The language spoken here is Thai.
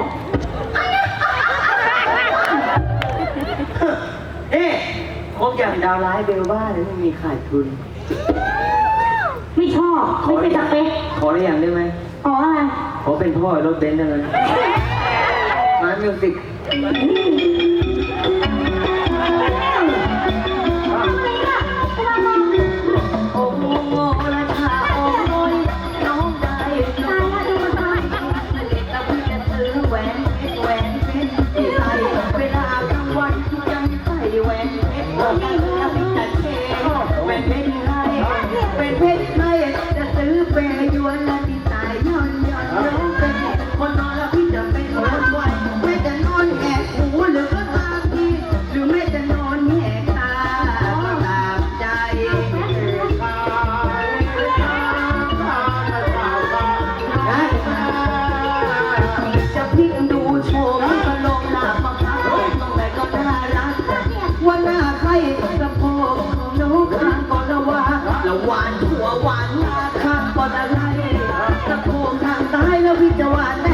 ละเอ๊ะคบอย่างดาวร้ายเบลว่าเนี่ยไม่มีขาดทุน ไม่ชอบ ไม่ใช่สเปคขอได้อย่างได้ไหมอ๋ออะไร ขอเป็นพ่อรถเบนซ์ได้ไหมมามิวสิกโเพชรแล้วพี่จะเทแหวนเพชรให้แหวนเพชรให้จะซื้อเปย์ยวนและที่ตายย้อนย้อนย้อนเป็นคนนอนแล้วพี่จะเป็นคนไหวแม่จะนอนแหกหูหรือก็ตามที่หรือแม่จะนอนแหกตาตามใจจะพลิกดูโฉมก็ลงหน้ามาพักตรงไหนก็น่ารักว่ ละหวานหัวหวานลาข้างปอดอะไรตะโกงทางซ้ายแล้วพี่จะหวาน